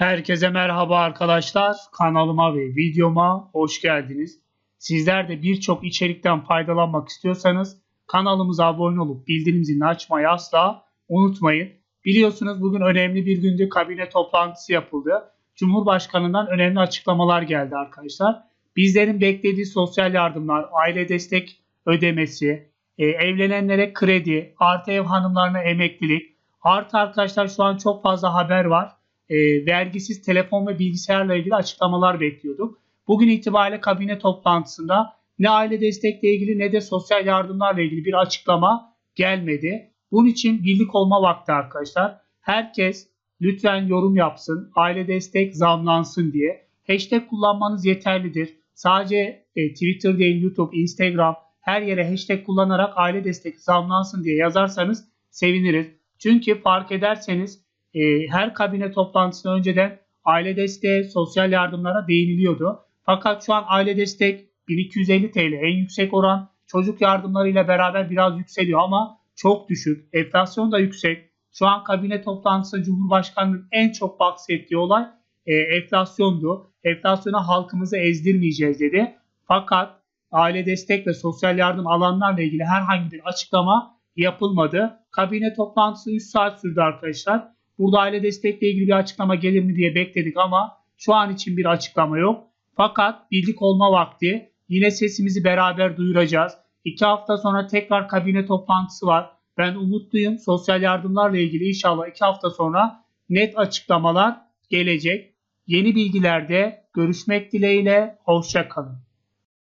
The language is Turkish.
Herkese merhaba arkadaşlar. Kanalıma ve videoma hoş geldiniz. Sizler de birçok içerikten faydalanmak istiyorsanız kanalımıza abone olup bildirim zilini açmayı asla unutmayın. Biliyorsunuz bugün önemli bir gündü. Kabine toplantısı yapıldı. Cumhurbaşkanından önemli açıklamalar geldi arkadaşlar. Bizlerin beklediği sosyal yardımlar, aile destek ödemesi, e, evlenenlere kredi, artı ev hanımlarına emeklilik, artı arkadaşlar şu an çok fazla haber var e, vergisiz telefon ve bilgisayarla ilgili açıklamalar bekliyorduk. Bugün itibariyle kabine toplantısında ne aile destekle ilgili ne de sosyal yardımlarla ilgili bir açıklama gelmedi. Bunun için birlik olma vakti arkadaşlar. Herkes lütfen yorum yapsın. Aile destek zamlansın diye. Hashtag kullanmanız yeterlidir. Sadece e, Twitter değil, YouTube, Instagram her yere hashtag kullanarak aile destek zamlansın diye yazarsanız seviniriz. Çünkü fark ederseniz e, her kabine toplantısında önceden aile desteği, sosyal yardımlara değiniliyordu. Fakat şu an aile destek 1250 TL en yüksek oran çocuk yardımlarıyla beraber biraz yükseliyor ama çok düşük. Enflasyon da yüksek. Şu an kabine toplantısı Cumhurbaşkanı'nın en çok bahsettiği olay e, enflasyondu. Enflasyona halkımızı ezdirmeyeceğiz dedi. Fakat aile destek ve sosyal yardım alanlarla ilgili herhangi bir açıklama yapılmadı. Kabine toplantısı 3 saat sürdü arkadaşlar. Burada aile destekle ilgili bir açıklama gelir mi diye bekledik ama şu an için bir açıklama yok. Fakat birlik olma vakti. Yine sesimizi beraber duyuracağız. İki hafta sonra tekrar kabine toplantısı var. Ben umutluyum. Sosyal yardımlarla ilgili inşallah iki hafta sonra net açıklamalar gelecek. Yeni bilgilerde görüşmek dileğiyle. Hoşçakalın.